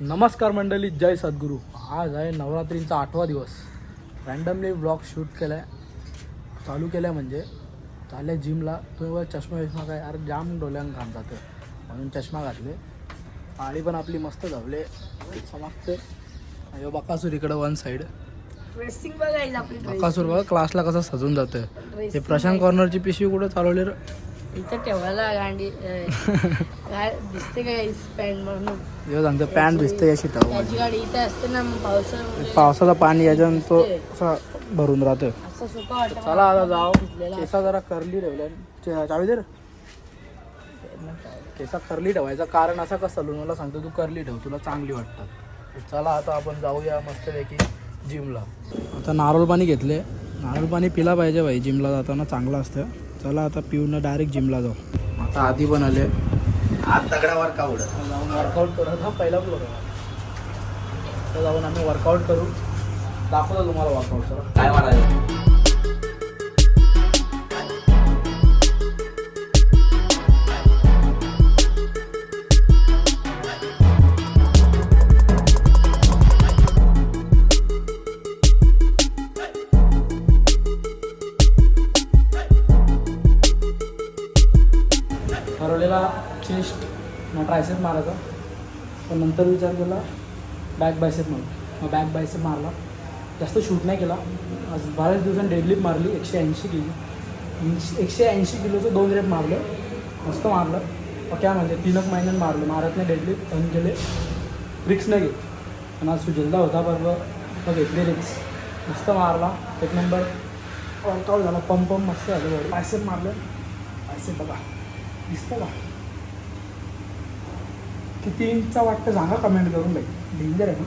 नमस्कार मंडळी जय सद्गुरू. आज आहे नवरात्रींचा आठवा दिवस. रँडमली ब्लॉग शूट केला आहे चालू केलं आहे म्हणजे. चालल्या जिमला तुम्ही चष्मा विष्मा काय? अरे जाम डोळ्यांना घाम जातं म्हणून चष्मा घातले. पाळी पण आपली मस्त धावले समाजते अयो बकासूर इकडं वन साईड ड्रेसिंग बघायला आपली बकासूर बघा क्लासला कसं सजून जातं हे प्रशांत कॉर्नरची पिशवी कुठं चालवली इथं ठेवायला गांडी काय दिसते काय पॅन्ट म्हणून? सांगतो पॅन्ट भिजते त्याची गाडी इथे असते ना पावसाळ्यामध्ये पावसाचं पाणी याच्यानं तो असा भरून राहतं चला आता जाऊ. केसा जरा करली ठेवल्या चावी दे. केसा करली ठेवायचं. कारण असं कसं मला सांगतो तू करली ठेव तुला चांगली वाटतात. चला आता आपण जाऊया मस्तपैकी जिमला. आता नारळ पाणी घेतले. नारळ पाणी पिला पाहिजे भाई जिमला जाताना चांगलं असतं. चला आता पिऊन डायरेक्ट जिमला जाऊ. आता आधी पण आले. आज दगडा वर्कआउट जाऊन वर्कआउट करू. हा पहिला फ्लोर तर जाऊन आम्ही वर्कआउट करू. दाखवतो तुम्हाला वर्कआउट सर काय म्हणाले? केला चेस्ट मग ट्रायसेप मारायचा. पण नंतर विचार केला बॅक बायसेप म्हणून. मग बॅक बायसेप मारला. जास्त शूट नाही केला. आज बऱ्याच दिवसांनी डेडलिफ्ट मारली एकशे ऐंशी किलो. एकशे ऐंशी किलोचं दोन रेप मारलं. मस्त मारलं. मग काय म्हणजे तीनच महिन्यात मारलं. मारत नाही डेडलिफ्ट पण गेले रिक्स नाही घेत. पण आज सुजलदा होता बरोबर. मग घेतले रिक्स मस्त मारला. एक नंबर वर्कआउट झाला. पंप पंप मस्त झालं. बॉडी बायसेप मारलं. बायसेप बघा. दिसतं का? किती इंचचा वाटतं? सांगा कमेंट करून बाई. डेंजर आहे ना?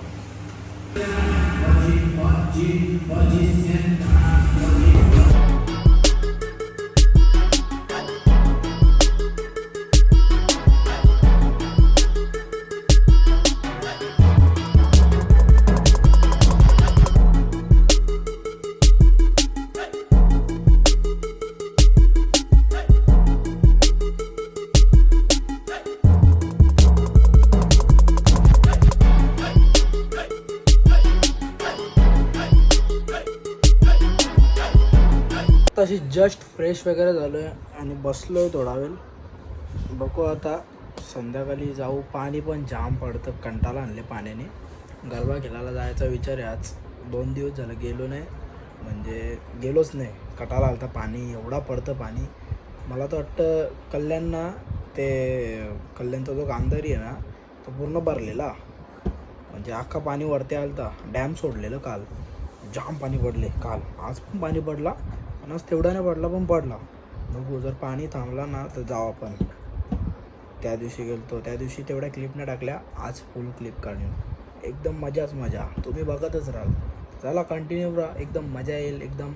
तशी जस्ट फ्रेश वगैरे झालो आहे आणि बसलो आहे थोडा वेळ. बघू आता संध्याकाळी जाऊ. पाणी पण जाम पडतं. कंटाला आणले पाण्याने. गरबा खेळायला जायचा विचार आहे आज. दोन दिवस झालं गेलो नाही. म्हणजे गेलोच नाही. कटाला आलता पाणी. एवढा पडतं पाणी. मला तर वाटतं कल्याणना ते कल्याणचा जो गांधारी आहे ना तो पूर्ण भरलेला. म्हणजे अख्खा पाणी वरती आलता. डॅम सोडलेलं काल. जाम पाणी पडले काल. आज पण पाणी पडला. आणि आज तेवढा नाही पडला पण पडला. बघू जर पाणी थांबला ना तर जाऊ आपण. त्या दिवशी गेलतो. त्या दिवशी तेवढ्या क्लिपने टाकल्या आज फुल क्लिप काढून. एकदम मजाच मजा. तुम्ही बघतच राहाल. चला कंटिन्यू राहा एकदम मजा येईल. एकदम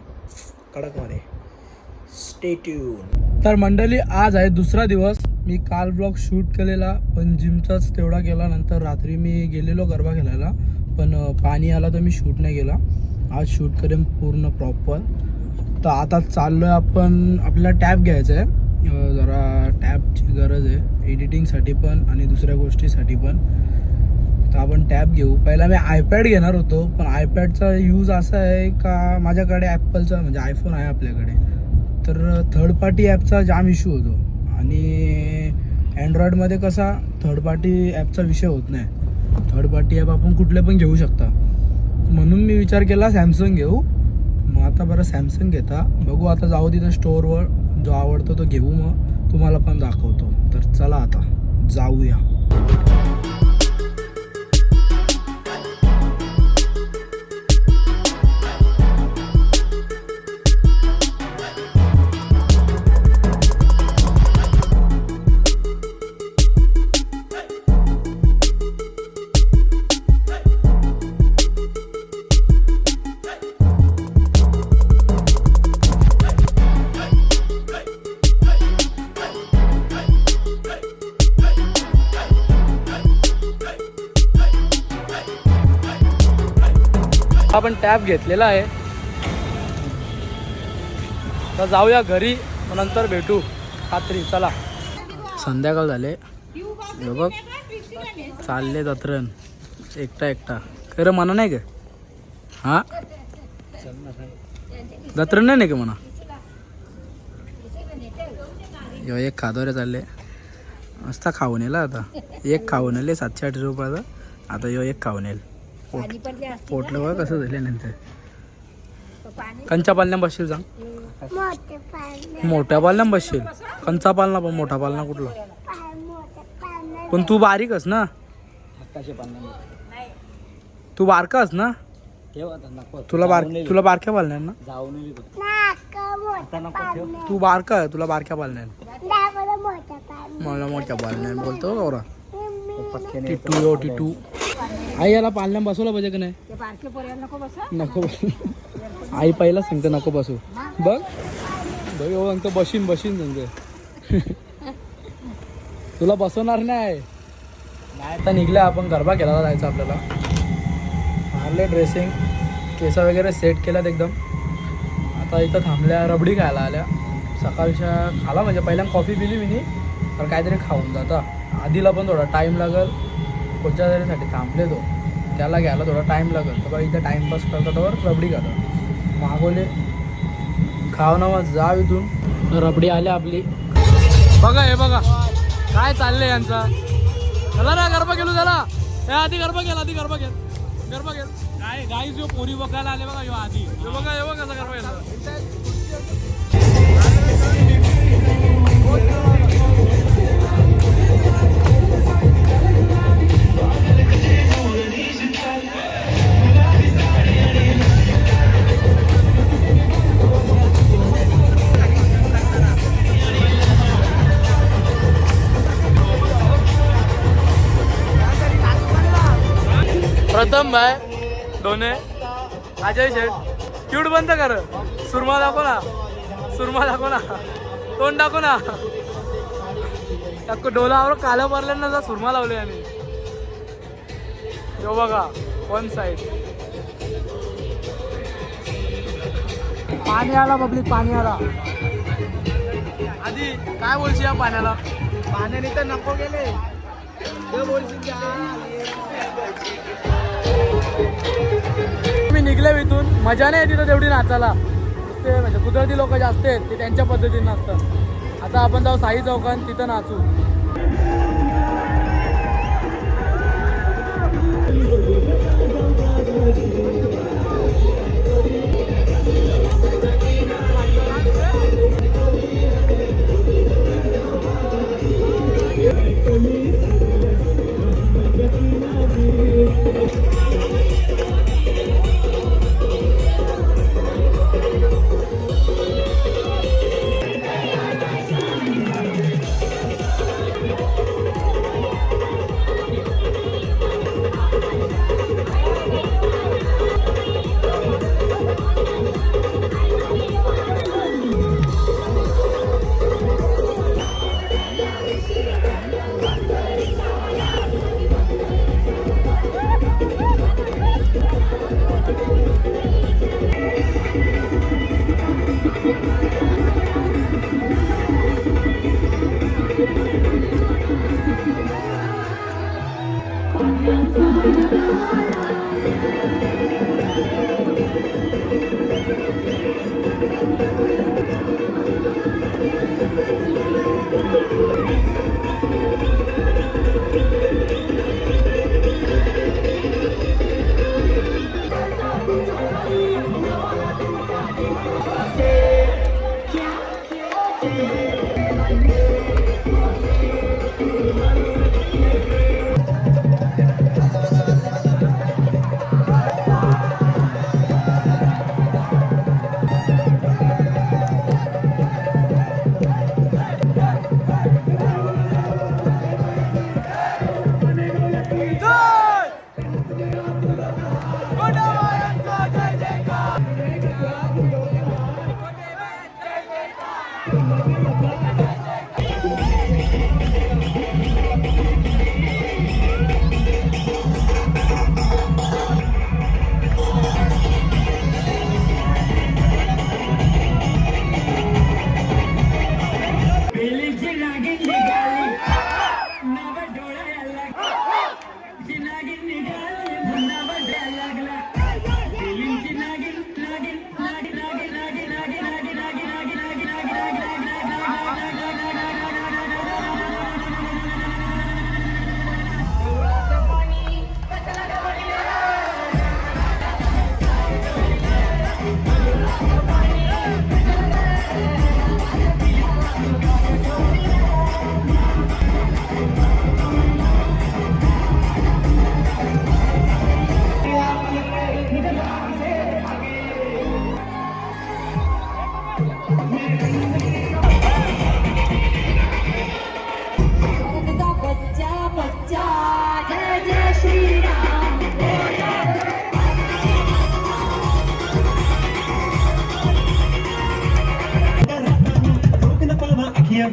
कडकमध्ये. स्टे ट्यून तर मंडळी आज आहे दुसरा दिवस. मी काल ब्लॉग शूट केलेला पण जिमचाच तेवढा केला नंतर रात्री मी गेलेलो गरबा खेळायला. पण पाणी आला तर मी शूट नाही केला. आज शूट करेन पूर्ण प्रॉपर तर आता चाललो आहे आपण आपल्याला टॅब घ्यायचं आहे. जरा टॅबची गरज आहे. एडिटिंगसाठी पण आणि दुसऱ्या गोष्टीसाठी पण. तर आपण टॅब घेऊ. पहिला मी आयपॅड घेणार होतो पण आयपॅडचा यूज असा आहे का माझ्याकडे ॲपलचा म्हणजे आयफोन आहे आपल्याकडे. तर थर्ड पार्टी ॲपचा जाम इश्यू होतो. आणि अँड्रॉइडमध्ये कसा थर्ड पार्टी ॲपचा विषय होत नाही. थर्ड पार्टी ॲप आपण कुठले पण घेऊ शकता. म्हणून मी विचार केला सॅमसंग घेऊ. मग आता बरं सॅमसंग घेता. बघू आता जाऊ तिथं स्टोअरवर जो आवडतो तो घेऊ मग. तुम्हाला पण दाखवतो. तर चला आता. जाऊया. आपण टॅब घेतलेला आहे. तर जाऊया घरी नंतर भेटू. रात्री चला. संध्याकाळ झाले. बघ चालले जत्रण. एकटा एकटा. खरं म्हणा नाही का? हा? जत्रण नाही नाही का म्हणा यो एक खादोरे चालले. मस्त खाऊन येला आता. एक खाऊन येले सातशे आठशे रुपयाचा. आता यो एक खाऊन येईल. पाणी पडले असते पोटलं बघ कसं झालं नंतर. कंचा पालण्या बसशील सांग. मोठ्या पालण्या बसशील. कंचा पालना पण मोठा पालना कुठला? पण तू बारीकच ना. तू बारकास ना. तुला बार तुला बारक्या पालण्या ना? तू बारका आहे तुला बारक्या पालण्या मला मोठ्या पालण्या बोलतो का गौरा टिटू यो टिटू. आई याला पालण्या बसवलं पाहिजे की नाही? नको आई पहिला सांगते नको बसू बघ. बघ सांगतो बशीन बशीन सांगते. तुला बसवणार नाही. नाही आता निघल्या आपण गरबा केला जायचं आपल्याला. मारले ड्रेसिंग केस वगैरे सेट केल्यात एकदम. आता इथं थांबल्या रबडी खायला आल्या. सकाळच्या खाला म्हणजे पहिल्यांदा कॉफी पिली मी नी, तर काहीतरी खाऊन जाता. आधीला पण थोडा टाईम लागेल. कोणत्या तरीसाठी थांबले तो त्याला घ्यायला थोडा टाईम लागेल. तर बघा इथं टाईमपास करतात वर रबडी खातात मागवले. खाव ना मग जा इथून. रबडी आल्या आपली. बघा हे बघा. काय चाललंय यांचा? चला ना गरबा गेलो चला. हे आधी गरबा गेला आधी गरबा गेल गरबा गेल काय गाई जो पोरी बघायला आले बघा आधी. बघा हे बघा कसा गरबा गेला प्रथम भाई दोने अजय शेठ. क्यूट बंद कर सुरमा दाखव ना. सुरमा दाखव ना. तोंड दाखव ना. टाकू डोलावर काला भरल्यानं जा सुरमा लावले आणि जो बघा वन साईड पाणी आला पब्लिक पाणी आला. आधी काय बोलशी या पाण्याला? पाण्याने तर नको गेले मी निघल्या इथून. मजा नाही तिथं तेवढी नाचायला. ते म्हणजे कुदरती लोक जास्त आहेत ते त्यांच्या पद्धतीने नाचतात. आता आपण जाऊ साई चौकान तिथं नाचू.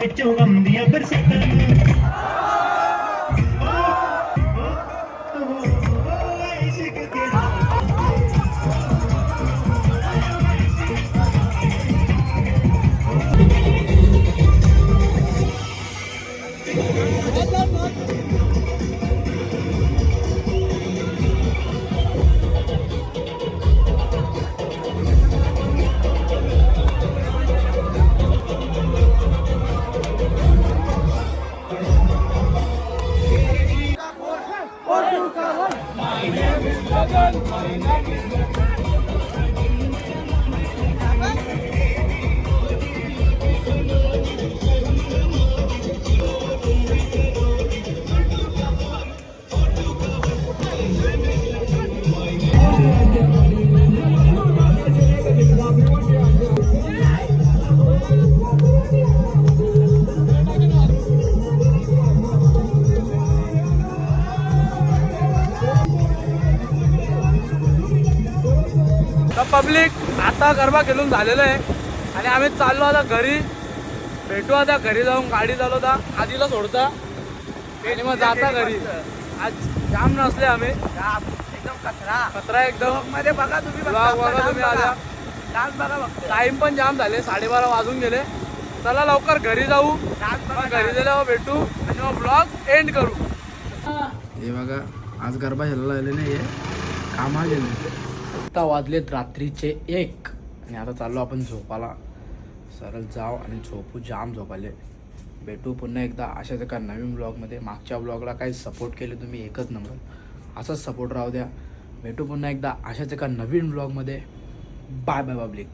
ਵਿੱਚੋਂ ਆਉਂਦੀ ਆ ਬਰਸਾਤਾਂ। पब्लिक आता गरबा खेळून झालेलं आहे. आणि आम्ही चाललो आता घरी. भेटू आता घरी जाऊन गाडी चालवता. आधीला सोडता आणि मग जाता घरी. आज जाम नसले आम्ही. एकदम कचरा. कचरा एकदम. मध्ये बघा तुम्ही बघा. तुम्ही आल्या डान्स बघा फक्त. टाइम पण जाम झाले. साडेबारा वाजून गेले. चला लवकर घरी जाऊ. घरी गेल्यावर भेटू. आणि मग ब्लॉग एंड करू. हे बघा आज गरबा खेळायला आले नाही कामा गेले आत्ता वाजलेत रात्रीचे एक. आणि आता चाललो आपण झोपाला सरळ जाव आणि झोपू जाम झोपाले भेटू पुन्हा एकदा अशाच एका नवीन ब्लॉगमध्ये मागच्या ब्लॉगला काही सपोर्ट केले तुम्ही एकच नंबर असाच सपोर्ट राहू द्या. भेटू पुन्हा एकदा अशाच एका नवीन ब्लॉगमध्ये बाय बाय पब्लिक